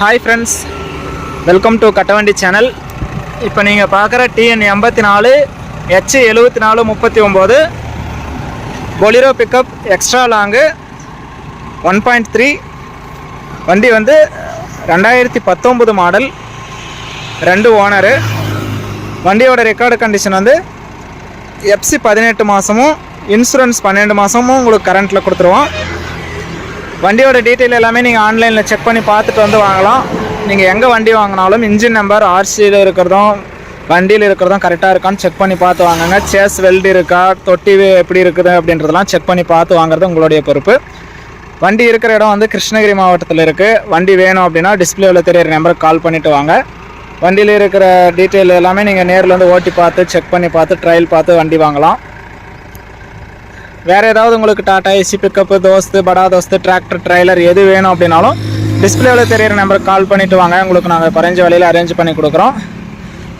Hi friends welcome to Kattavandi channel இப்போ நீங்கள் பார்க்குற டிஎன் எண்பத்தி நாலு ஹெச் எழுபத்தி நாலு முப்பத்தி ஒம்பது Bolero pickup extra long one point three வண்டி வந்து ரெண்டாயிரத்தி பத்தொம்பது மாடல் ரெண்டு ஓனரு வண்டியோட ரெக்கார்டு கண்டிஷன் வந்து எஃப்சி பதினெட்டு மாதமும் இன்சூரன்ஸ் பன்னெண்டு மாதமும் உங்களுக்கு கரண்ட்டில் கொடுத்துருவோம். வண்டியோட டீட்டெயில் எல்லாமே நீங்கள் ஆன்லைனில் செக் பண்ணி பார்த்துட்டு வந்து வாங்கலாம். நீங்கள் எங்கே வண்டி வாங்கினாலும் இன்ஜின் நம்பர் ஆர்சியில் இருக்கிறதும் வண்டியில் இருக்கிறதும் கரெக்டாக இருக்கான்னு செக் பண்ணி பார்த்து வாங்குங்க. சேஸ் வெல்டு இருக்கா? தொட்டி எப்படி இருக்குது அப்படின்றதெல்லாம் செக் பண்ணி பார்த்து வாங்குறது உங்களுடைய பொறுப்பு. வண்டி இருக்கிற இடம் வந்து கிருஷ்ணகிரி மாவட்டத்தில் இருக்குது வண்டி வேணும் அப்படின்னா டிஸ்பிளேவில் தெரியிற நம்பருக்கு கால் பண்ணிவிட்டு வாங்க. வண்டியில் இருக்கிற டீட்டெயில் எல்லாமே நீங்கள் நேரில் வந்து ஓட்டி பார்த்து செக் பண்ணி பார்த்து ட்ரையல் பார்த்து வண்டி வாங்கலாம். வேறு ஏதாவது உங்களுக்கு டாடா ஏசி பிக்கப்பு தோஸ்து படா தோஸ்து டிராக்டர் ட்ரைலர் எது வேணும் அப்படின்னாலும் டிஸ்பிளேவில் தெரியிற நம்பருக்கு கால் பண்ணிவிட்டு வாங்க. உங்களுக்கு நாங்கள் குறைஞ்ச விலையில் அரேஞ்ச் பண்ணி கொடுக்குறோம்.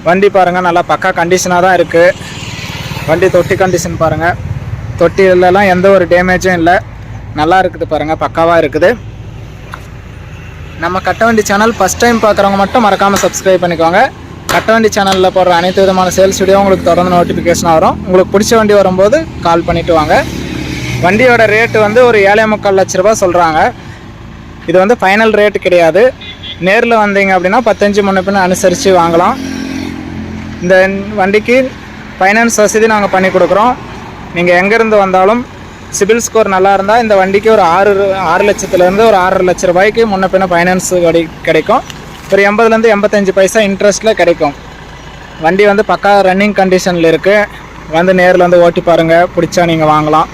வண்டி பாருங்கள் நல்லா பக்கா கண்டிஷனாக தான் இருக்குது வண்டி தொட்டி கண்டிஷன் பாருங்கள் தொட்டிலெலாம் எந்த ஒரு டேமேஜும் இல்லை. நல்லா இருக்குது பாருங்கள் பக்காவாக இருக்குது. நம்ம கட்டவண்டி சேனல் ஃபஸ்ட் டைம் பார்க்குறவங்க மட்டும் மறக்காமல் சப்ஸ்கிரைப் பண்ணிக்கோங்க. கட்டவண்டி சேனலில் போடுற அனைத்து விதமான சேல்ஸ் வீடியோ உங்களுக்கு தொடர்ந்து நோட்டிஃபிகேஷன் வரும். உங்களுக்கு பிடிச்ச வண்டி வரும்போது கால் பண்ணிவிட்டு வாங்க. வண்டியோட ரேட்டு வந்து ஒரு ஏழை முக்கால் லட்ச ரூபா சொல்கிறாங்க இது வந்து ஃபைனல் ரேட்டு கிடையாது. நேரில் வந்தீங்க அப்படின்னா பத்தஞ்சு முன்ன பின்ன அனுசரித்து வாங்கலாம். இந்த வண்டிக்கு ஃபைனான்ஸ் வசதி நாங்கள் பண்ணி கொடுக்குறோம். நீங்கள் எங்கேருந்து வந்தாலும் சிபில் ஸ்கோர் நல்லா இருந்தால் இந்த வண்டிக்கு ஒரு ஆறு ஆறு லட்சத்துலேருந்து ஒரு ஆறரை லட்ச ரூபாய்க்கு முன்ன பின்ன ஃபைனான்ஸ் கிடை கிடைக்கும். ஒரு எண்பதுலேருந்து எண்பத்தஞ்சு பைசா இன்ட்ரெஸ்ட்டில் கிடைக்கும். வண்டி வந்து பக்கா ரன்னிங் கண்டிஷனில் இருக்குது வந்து நேரில் வந்து ஓட்டி பாருங்கள் பிடிச்சா நீங்கள் வாங்கலாம்.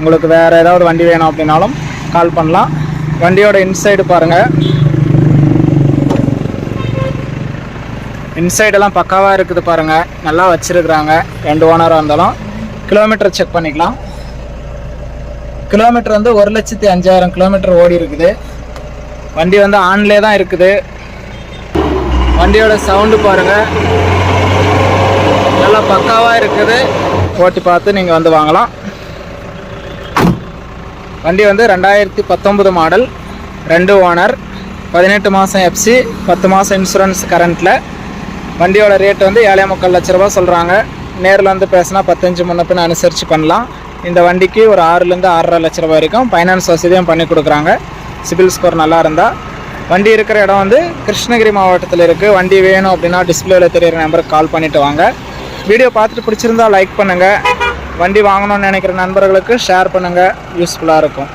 உங்களுக்கு வேறு ஏதாவது வண்டி வேணும் அப்படின்னாலும் கால் பண்ணலாம். வண்டியோட இன்சைடு பாருங்கள் இன்சைடெல்லாம் பக்காவாக இருக்குது பாருங்கள் நல்லா வச்சுருக்குறாங்க. ரெண்டு ஓனராக இருந்தாலும் கிலோமீட்டர் செக் பண்ணிக்கலாம். கிலோமீட்டர் வந்து ஒரு லட்சத்தி அஞ்சாயிரம் கிலோமீட்டர் ஓடி இருக்குது. வண்டி வந்து ஆன்லேயே தான் இருக்குது. வண்டியோட சவுண்டு பாருங்கள் நல்லா பக்காவாக இருக்குது. ஓட்டி பார்த்து நீங்கள் வந்து வாங்கலாம். வண்டி வந்து ரெண்டாயிரத்தி பத்தொம்பது மாடல் ரெண்டு ஓனர் பதினெட்டு மாதம் எஃப்சி பத்து மாதம் இன்சூரன்ஸ் கரண்ட்டில் வண்டியோட ரேட் வந்து ஏழை முக்கால் லட்ச ரூபா சொல்கிறாங்க நேரில் வந்து பேசினா பத்தஞ்சு முன்ன பின்ன அனுசரித்து பண்ணலாம். இந்த வண்டிக்கு ஒரு ஆறுலேருந்து ஆறரை லட்ச ரூபா வரைக்கும் ஃபைனான்ஸ் வசதியும் பண்ணி கொடுக்குறாங்க. சிபில் ஸ்கோர் நல்லா இருந்தால் வண்டி இருக்கிற இடம் வந்து கிருஷ்ணகிரி மாவட்டத்தில் இருக்குது வண்டி வேணும் அப்படின்னா டிஸ்பிளேவில் தெரியிற நம்பருக்கு கால் பண்ணிவிட்டு வாங்க. வீடியோ பார்த்துட்டு பிடிச்சிருந்தா லைக் பண்ணுங்கள் வண்டி வாங்கணும்னு நினைக்கிற நண்பர்களுக்கு ஷேர் பண்ணுங்கள் யூஸ்ஃபுல்லாக இருக்கும்.